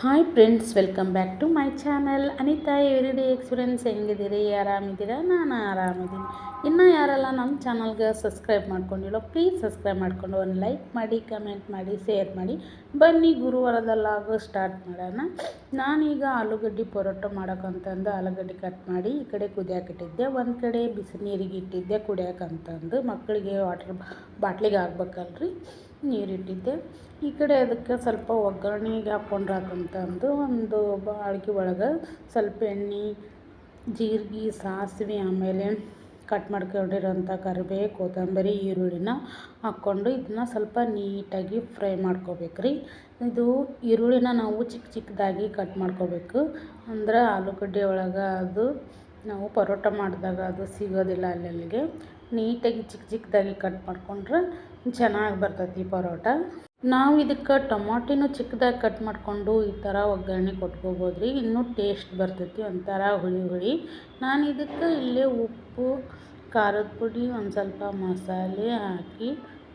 Hi friends welcome back to my channel Anitha everyday experience ಹೆಂಗಿದ್ದೀರಿ? ಆರಾಮಿದ್ದೀರಾ? ನಾನು ಆರಾಮಿದ್ದೀನಿ. ಇನ್ನೂ ಯಾರೆಲ್ಲ ನಮ್ಮ ಚಾನಲ್ಗೆ ಸಬ್ಸ್ಕ್ರೈಬ್ ಮಾಡ್ಕೊಂಡಿಲ್ಲ ಪ್ಲೀಸ್ ಸಬ್ಸ್ಕ್ರೈಬ್ ಮಾಡ್ಕೊಂಡು ಒಂದು ಲೈಕ್ ಮಾಡಿ ಕಮೆಂಟ್ ಮಾಡಿ ಶೇರ್ ಮಾಡಿ. ಬನ್ನಿ ಗುರುವಾರದಲ್ಲಾಗೋ ಸ್ಟಾರ್ಟ್ ಮಾಡೋಣ. ನಾನೀಗ ಆಲೂಗಡ್ಡೆ ಪರೋಟ ಮಾಡೋಕ್ಕಂತಂದು ಆಲೂಗಡ್ಡೆ ಕಟ್ ಮಾಡಿ, ಈ ಕಡೆ ಕುದಿಯಾಕಿಟ್ಟಿದ್ದೆ ಒಂದು ಕಡೆ ಬಿಸಿ ನೀರಿಗೆ ಇಟ್ಟಿದ್ದೆ ಕುಡಿಯೋಕ್ಕಂತಂದು ಮಕ್ಕಳಿಗೆ ವಾಟ್ರ್ ಬಾಟ್ಲಿಗೆ ಹಾಕ್ಬೇಕಲ್ರಿ. ನೀರಿಟ್ಟಿದ್ದೆ. ಈ ಕಡೆ ಅದಕ್ಕೆ ಸ್ವಲ್ಪ ಒಗ್ಗರಣೆಗೆ ಹಾಕ್ಕೊಂಡ್ರಾಕಂತಂದು ಒಂದು ಬಾಳ್ಗೆ ಒಳಗೆ ಸ್ವಲ್ಪ ಎಣ್ಣೆ, ಜೀರಿಗೆ, ಸಾಸಿವೆ, ಆಮೇಲೆ ಕಟ್ ಮಾಡ್ಕೊಂಡಿರೋಂಥ ಕರಿಬೇವು, ಕೊತ್ತಂಬರಿ, ಈರುಳ್ಳಿನ ಹಾಕ್ಕೊಂಡು ಇದನ್ನ ಸ್ವಲ್ಪ ನೀಟಾಗಿ ಫ್ರೈ ಮಾಡ್ಕೋಬೇಕು ರೀ ಇದು ಈರುಳ್ಳಿನ ನಾವು ಚಿಕ್ಕ ಚಿಕ್ಕದಾಗಿ ಕಟ್ ಮಾಡ್ಕೋಬೇಕು. ಅಂದ್ರೆ ಆಲೂಗಡ್ಡೆ ಒಳಗೆ ಅದು ನಾವು ಪರೋಟ ಮಾಡಿದಾಗ ಅದು ಸಿಗೋದಿಲ್ಲ ಅಲ್ಲಲ್ಲಿಗೆ. ನೀಟಾಗಿ ಚಿಕ್ಕ ಚಿಕ್ಕದಾಗಿ ಕಟ್ ಮಾಡಿಕೊಂಡ್ರೆ ಚೆನ್ನಾಗಿ ಬರ್ತೈತಿ ಪರೋಟ. ನಾವು ಇದಕ್ಕೆ ಟೊಮಾಟಿನೂ ಚಿಕ್ಕದಾಗಿ ಕಟ್ ಮಾಡಿಕೊಂಡು ಈ ಥರ ಒಗ್ಗರಣೆ ಕೊಟ್ಕೋಬೋದು ರೀ ಇನ್ನೂ ಟೇಸ್ಟ್ ಬರ್ತೈತಿ ಒಂಥರ ಹುಳಿ ಹುಳಿ. ನಾನು ಇದಕ್ಕೆ ಇಲ್ಲೇ ಉಪ್ಪು, ಖಾರದ ಪುಡಿ, ಒಂದು ಸ್ವಲ್ಪ ಮಸಾಲೆ ಹಾಕಿ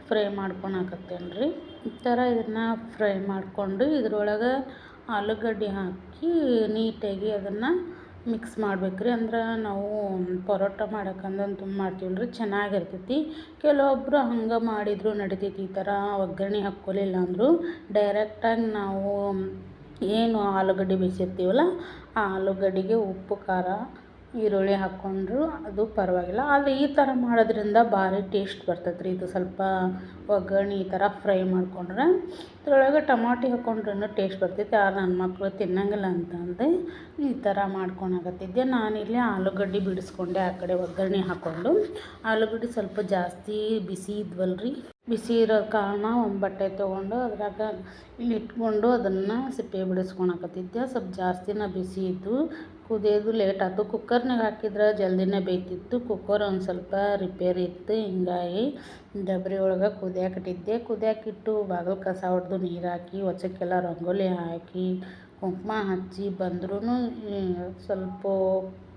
ಫ್ರೈ ಮಾಡ್ಕೊಳಕತ್ತೇನೆ ರೀ. ಈ ಥರ ಇದನ್ನು ಫ್ರೈ ಮಾಡಿಕೊಂಡು ಇದ್ರೊಳಗೆ ಆಲೂಗಡ್ಡೆ ಹಾಕಿ ನೀಟಾಗಿ ಅದನ್ನು ಮಿಕ್ಸ್ ಮಾಡ್ಬೇಕು ರೀ ಅಂದ್ರೆ ನಾವು ಪರೋಟ ಮಾಡೋಕ್ಕಂದಂತೂ ಮಾಡ್ತೀವಲ್ಲ ರೀ ಚೆನ್ನಾಗಿರ್ತೈತಿ. ಕೆಲವೊಬ್ಬರು ಹಂಗೆ ಮಾಡಿದರೂ ನಡಿತೈತಿ ಈ ಥರ ಒಗ್ಗರಣೆ ಹಾಕ್ಕೊಲಿಲ್ಲ ಅಂದರೂ. ಡೈರೆಕ್ಟಾಗಿ ನಾವು ಏನು ಆಲೂಗಡ್ಡೆ ಬೇಯಿಸಿರ್ತೀವಲ್ಲ, ಆ ಆಲೂಗಡ್ಡೆಗೆ ಉಪ್ಪು, ಖಾರ ಈರುಳ್ಳಿ ಹಾಕ್ಕೊಂಡ್ರು ಅದು ಪರವಾಗಿಲ್ಲ. ಆದರೆ ಈ ಥರ ಮಾಡೋದ್ರಿಂದ ಭಾರಿ ಟೇಸ್ಟ್ ಬರ್ತೈತೆ ರೀ ಇದು ಸ್ವಲ್ಪ ಒಗ್ಗರಣೆ ಈ ಥರ ಫ್ರೈ ಮಾಡಿಕೊಂಡ್ರೆ ಅದ್ರೊಳಗೆ ಟಮಾಟಿ ಹಾಕ್ಕೊಂಡ್ರೂ ಟೇಸ್ಟ್ ಬರ್ತೈತೆ. ಆ ನನ್ನ ಮಕ್ಕಳು ತಿನ್ನಂಗಿಲ್ಲ ಅಂತಂದು ಈ ಥರ ಮಾಡ್ಕೊಳಕತ್ತಿದ್ದೆ ನಾನಿಲ್ಲಿ ಆಲೂಗಡ್ಡೆ ಬಿಡಿಸ್ಕೊಂಡೆ ಆ ಕಡೆ ಒಗ್ಗರಣೆ ಹಾಕ್ಕೊಂಡು ಆಲೂಗಡ್ಡೆ ಸ್ವಲ್ಪ ಜಾಸ್ತಿ ಬಿಸಿ ಇದ್ವಲ್ರಿ. ಬಿಸಿ ಇರೋ ಕಾರಣ ಒಂದು ಬಟ್ಟೆ ತೊಗೊಂಡು ಅದ್ರಾಗ ಇಟ್ಕೊಂಡು ಅದನ್ನು ಸಿಪ್ಪೆ ಬಿಡಿಸ್ಕೊಳಕತ್ತಿದ್ದೆ ಸ್ವಲ್ಪ ಜಾಸ್ತಿನ ಬಿಸಿ ಇದ್ದು ಕುದಿಯೋದು ಲೇಟ್ ಆಯ್ತು. ಕುಕ್ಕರ್ನಾಗ ಹಾಕಿದ್ರೆ ಜಲ್ದಿನೇ ಬೇಯ್ತಿತ್ತು. ಕುಕ್ಕರ್ ಒಂದು ಸ್ವಲ್ಪ ರಿಪೇರಿ ಇತ್ತು, ಹೀಗಾಗಿ ಡಬರಿ ಒಳಗೆ ಕುದಿಯಾಕಿಟ್ಟಿದ್ದೆ. ಕುದಿಯಾಕಿಟ್ಟು ಬಾಗಲ್ ಕಸ ಹೊಡೆದು ನೀರು ಹಾಕಿ ಒಚಕ್ಕೆಲ್ಲ ರಂಗೋಲಿ ಹಾಕಿ, ಕುಂಕುಮ ಹಚ್ಚಿ ಬಂದ್ರೂ ಸ್ವಲ್ಪ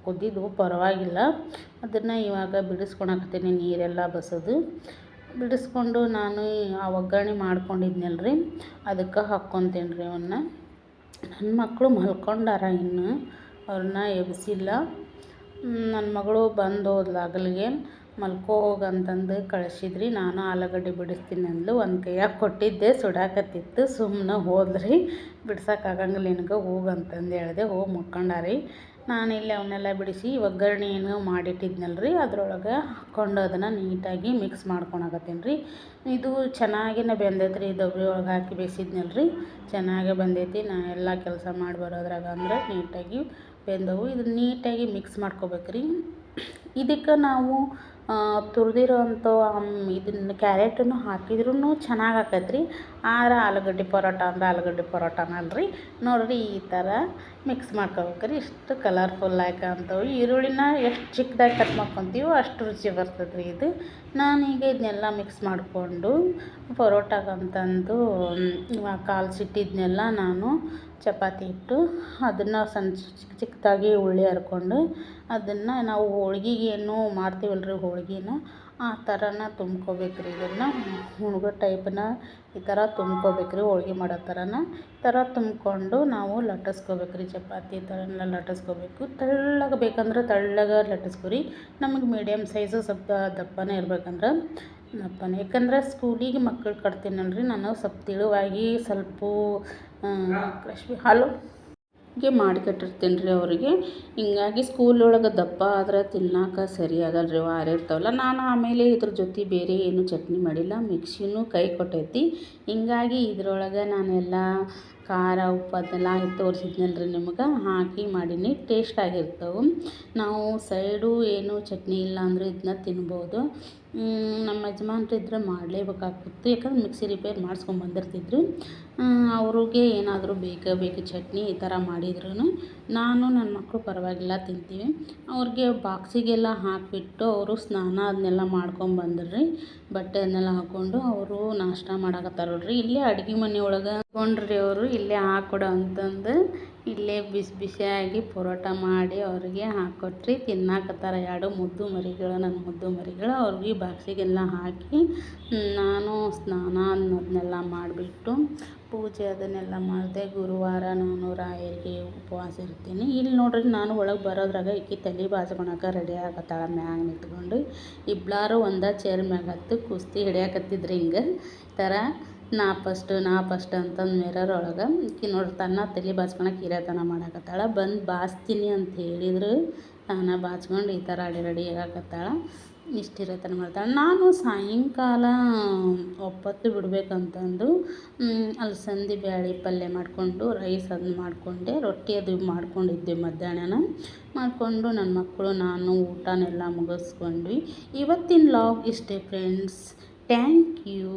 ಕುದಿದು ಪರವಾಗಿಲ್ಲ. ಅದನ್ನು ಇವಾಗ ಬಿಡಿಸ್ಕೊಳಕತ್ತೀನಿ ನೀರೆಲ್ಲ ಬಸೋದು. ಬಿಡಿಸ್ಕೊಂಡು ನಾನು ಆ ಒಗ್ಗರಣೆ ಮಾಡ್ಕೊಂಡಿದ್ನಲ್ಲ ರೀ ಅದಕ್ಕೆ ಹಾಕ್ಕೊತೀನಿ ರೀ ಅವನ್ನ. ನನ್ನ ಮಕ್ಕಳು ಮಲ್ಕೊಂಡಾರ ಇನ್ನು. ಅವ್ರನ್ನ ಎಬ್ಬಿಸಿಲ್ಲ ನನ್ನ ಮಗಳು ಬಂದು ಹೋದ್ಲು ಹಗಲಿಗೆ. ಮಲ್ಕೋ ಹೋಗಂತಂದು ಕಳಿಸಿದ್ರಿ. ನಾನು ಆಲೂಗಡ್ಡೆ ಬಿಡಿಸ್ತೀನಿ ಅಂದ್ಲು. ಒಂದು ಕೈಯಾಗ ಕೊಟ್ಟಿದ್ದೆ, ಸುಡಾಕತ್ತಿತ್ತು. ಸುಮ್ಮನೆ ಹೋದ್ರಿ. ಬಿಡ್ಸೋಕ್ಕಾಗಂಗಿಲ್ಲ ನಿನಗೆ ಹೋಗು ಅಂತಂದು ಹೇಳಿದೆ. ಹೋಗಿ ಮುಕ್ಕೊಂಡಾರಿ ನಾನು ಇಲ್ಲಿ ಅವನ್ನೆಲ್ಲ ಬಿಡಿಸಿ ಒಗ್ಗರಣೆ ಏನು ಮಾಡಿಟ್ಟಿದ್ನಲ್ಲ ರೀ ಅದ್ರೊಳಗೆ ಹಾಕ್ಕೊಂಡು ಅದನ್ನು ನೀಟಾಗಿ ಮಿಕ್ಸ್ ಮಾಡ್ಕೊಳಕತ್ತೀನಿ ರೀ ಇದು ಚೆನ್ನಾಗಿನ ಬೆಂದೈತೆ ರೀ ದಬ್ರಿ ಒಳಗೆ ಹಾಕಿ ಬೇಯಿಸಿದ್ನಲ್ಲ ರೀ ಚೆನ್ನಾಗೇ ಬಂದೈತಿ. ನಾ ಎಲ್ಲ ಕೆಲಸ ಮಾಡಿ ಬರೋದ್ರಾಗ ಅಂದ್ರೆ ನೀಟಾಗಿ ಬೆಂದವು. ಇದನ್ನ ನೀಟಾಗಿ ಮಿಕ್ಸ್ ಮಾಡ್ಕೋಬೇಕು ರೀ ಇದಕ್ಕೆ ನಾವು ತುರಿದಿರೋ ಅಂಥ ಇದನ್ನು ಕ್ಯಾರೆಟನ್ನು ಹಾಕಿದ್ರೂ ಚೆನ್ನಾಗಿ ಆಕೈತೆ ರೀ ಆದ್ರೆ ಆಲೂಗಡ್ಡೆ ಪರೋಟ ಅಂದ್ರೆ ಆಲೂಗಡ್ಡೆ ಪರೋಟನ ಅಲ್ರಿ ನೋಡಿರಿ ಈ ಥರ ಮಿಕ್ಸ್ ಮಾಡ್ಕೋಬೇಕು ರೀ ಇಷ್ಟು ಕಲರ್ಫುಲ್ ಕಾಣ್ತವೆ ಈರುಳ್ಳಿನ ಎಷ್ಟು ಚಿಕ್ಕದಾಗಿ ಕಟ್ ಮಾಡ್ಕೊತೀವೋ ಅಷ್ಟು ರುಚಿ ಬರ್ತದೆ ರೀ ಇದು ನಾನೀಗ ಇದನ್ನೆಲ್ಲ ಮಿಕ್ಸ್ ಮಾಡಿಕೊಂಡು ಪರೋಟಗಂತಂದು ಕಾಲು ಸಿಟ್ಟಿದ್ನೆಲ್ಲ ನಾನು ಚಪಾತಿ ಇಟ್ಟು ಅದನ್ನು ಸಣ್ಣ ಚಿಕ್ಕ ಚಿಕ್ಕದಾಗಿ ಉಳ್ಳಿ ಹರ್ಕೊಂಡು ಅದನ್ನು ನಾವು ಹೋಳ್ಗೆಗೆ ಏನು ಮಾಡ್ತೀವಲ್ಲ ರೀ ಹೋಳ್ಗೆನ? ಆ ಥರನ ತುಂಬ್ಕೊಬೇಕು ರೀ ಇದನ್ನು. ಹುಣ್ಗೋ ಟೈಪ್ನ ಈ ಥರ ತುಂಬ್ಕೊಬೇಕು ರೀ ಹೋಳ್ಗೆ ಮಾಡೋ ಥರನ ಈ ಥರ ತುಂಬಿಕೊಂಡು ನಾವು ಲಟ್ಟಿಸ್ಕೊಬೇಕು ರೀ ಚಪಾತಿ ಥರನ ಲಟ್ಟಿಸ್ಕೊಬೇಕು. ತೆಳ್ಳಗೆ ಬೇಕಂದ್ರೆ ತೆಳ್ಳಗೆ ಲಟ್ಟಿಸ್ಕೊ ರೀ ನಮಗೆ ಮೀಡಿಯಮ್ ಸೈಜು ಸ್ವಲ್ಪ ದಪ್ಪನೇ ಇರ್ಬೇಕಂದ್ರೆ. ದಪ್ಪನೇ. ಯಾಕಂದ್ರೆ ಸ್ಕೂಲಿಗೆ ಮಕ್ಕಳು ಕಟ್ತೀನಲ್ಲ ರೀ ನಾನು ಸ್ವಲ್ಪ ತಿಳುವಾಗಿ, ಸ್ವಲ್ಪ ಹಾಲು? ಗೆ ಮಾಡಿಕೊಟ್ಟಿರ್ತೀನಿ ರೀ ಅವರಿಗೆ. ಹಿಂಗಾಗಿ ಸ್ಕೂಲ್ ಒಳಗೆ ದಪ್ಪ ಆದ್ರೆ ತಿನ್ನಕ್ಕೆ ಸರಿ ಆಗಲ್ಲ ರೀ ವಾರ ಇರ್ತಾವಲ್ಲ. ನಾನು ಆಮೇಲೆ ಇದ್ರ ಜೊತೆ ಬೇರೆ ಏನು ಚಟ್ನಿ ಮಾಡಿಲ್ಲ. ಮಿಕ್ಸಿನೂ ಕೈ ಕೊಟ್ಟೈತಿ. ಹಿಂಗಾಗಿ ಇದ್ರೊಳಗೆ ನಾನೆಲ್ಲ ಖಾರ, ಉಪ್ಪು ಅದನ್ನೆಲ್ಲ ತೋರಿಸಿದ್ನಲ್ಲ ರೀ ನಿಮ್ಗೆ. ಹಾಕಿ ಮಾಡೀನಿ. ಟೇಸ್ಟ್ ಆಗಿರ್ತವೆ. ನಾವು ಸೈಡು ಏನು ಚಟ್ನಿ ಇಲ್ಲ ಅಂದರೆ ಇದನ್ನ ತಿನ್ಬೋದು. ನಮ್ಮ ಯಜಮಾನ್ರು ಇದ್ದರೆ ಮಾಡಲೇಬೇಕಾಗ್ತಿತ್ತು. ಯಾಕಂದ್ರೆ ಮಿಕ್ಸಿ ರಿಪೇರ್ ಮಾಡ್ಸ್ಕೊಂಡು ಬಂದಿರ್ತಿದ್ರು. ಅವ್ರಿಗೆ ಏನಾದರೂ ಬೇಕೇ, ಬೇಕು ಚಟ್ನಿ ಈ ಥರ ಮಾಡಿದ್ರೂ ನಾನು ನನ್ನ ಮಕ್ಕಳು ಪರವಾಗಿಲ್ಲ, ತಿಂತೀವಿ. ಅವ್ರಿಗೆ ಬಾಕ್ಸಿಗೆಲ್ಲ ಹಾಕಿಬಿಟ್ಟು ಅವರು ಸ್ನಾನ ಅದನ್ನೆಲ್ಲ ಮಾಡ್ಕೊಂಬಂದ್ರು ರೀ ಬಟ್ಟೆಯನ್ನೆಲ್ಲ ಹಾಕ್ಕೊಂಡು ಅವರು ನಾಷ್ಟ ಮಾಡಾಕತ್ತಾರಲ್ರಿ ಇಲ್ಲೇ ಅಡ್ಗೆ ಮನೆ ಒಳಗೆ ಕೊಂಡ್ರಿ ಅವರು, ಇಲ್ಲೇ ಹಾಕ್ಕೊಡು ಅಂತಂದು ಇಲ್ಲೇ ಬಿಸಿ ಬಿಸಿಯಾಗಿ ಪರೋಟ ಮಾಡಿ ಅವ್ರಿಗೆ ಹಾಕ್ಕೊಟ್ರಿ ತಿನ್ನಾಕತ್ತಾರ ಎರಡು ಮುದ್ದು ಮರಿಗಳು, ನನ್ನ ಮುದ್ದು ಮರಿಗಳು. ಅವ್ರಿಗೆ ಬಾಕ್ಸಿಗೆಲ್ಲ ಹಾಕಿ ನಾನು ಸ್ನಾನ ಅನ್ನೋದನ್ನೆಲ್ಲ ಮಾಡಿಬಿಟ್ಟು ಪೂಜೆ ಅದನ್ನೆಲ್ಲ ಮಾಡಿದೆ. ಗುರುವಾರ ನಾನು ರಾಯರಿಗೆ ಉಪವಾಸ ಇರ್ತೀನಿ. ಇಲ್ಲಿ ನೋಡ್ರಿ, ನಾನು ಒಳಗೆ ಬರೋದ್ರಾಗ ಈಕಿ ತಲೆ ಬಾಚ್ಕೊಳಕ್ಕೆ ರೆಡಿ ಆಗತ್ತಾಳ. ಮ್ಯಾಗ ನಿಂತ್ಕೊಂಡು ಇಬ್ಲಾರು ಒಂದೇ ಚೇರ್ ಮ್ಯಾಗ ಹತ್ತು ಕುಸ್ತಿ ಹಿಡಿಯಾಕತ್ತಿದ್ರು ಹಿಂಗೆ. ಥರ ನಾ ಫಸ್ಟ್ ನಾ ಫಸ್ಟ್ ಅಂತಂದು ಮಿರರ್ ಒಳಗೆ, ಈಕಿ ನೋಡ್ರಿ ತನ್ನ ತಲೆ ಬಾಚ್ಕೊಳಕ್ಕೆ ಹಿರಿಯತನ ಮಾಡಾಕತ್ತಾಳ. ಬಂದು ಬಾಚ್ತೀನಿ ಅಂತ ಹೇಳಿದ್ರು, ತಾನ ಬಾಚ್ಕೊಂಡು ಈ ಥರ ರೆಡಿ ರೆಡಿ ಆಗಾಕತ್ತಾಳ. ಇಷ್ಟು ಹಿರಿಯತನ ಮಾಡ್ತಾಳೆ. ನಾನು ಸಾಯಂಕಾಲ ಒಪ್ಪತ್ತು ಬಿಡಬೇಕಂತಂದು ಅಲಸಂದಿ ಬ್ಯಾಳಿ ಪಲ್ಯ ಮಾಡಿಕೊಂಡು ರೈಸ್ ಅದನ್ನ ಮಾಡಿಕೊಂಡೆ, ರೊಟ್ಟಿ ಅದು ಮಾಡ್ಕೊಂಡಿದ್ದೆ ಮಧ್ಯಾಹ್ನನ. ಮಾಡಿಕೊಂಡು ನನ್ನ ಮಕ್ಕಳು, ನಾನು ಊಟನೆಲ್ಲ ಮುಗಿಸ್ಕೊಂಡ್ವಿ. ಇವತ್ತಿನ ಲಾಗ್ ಇಷ್ಟೇ ಫ್ರೆಂಡ್ಸ್ ಥ್ಯಾಂಕ್ ಯು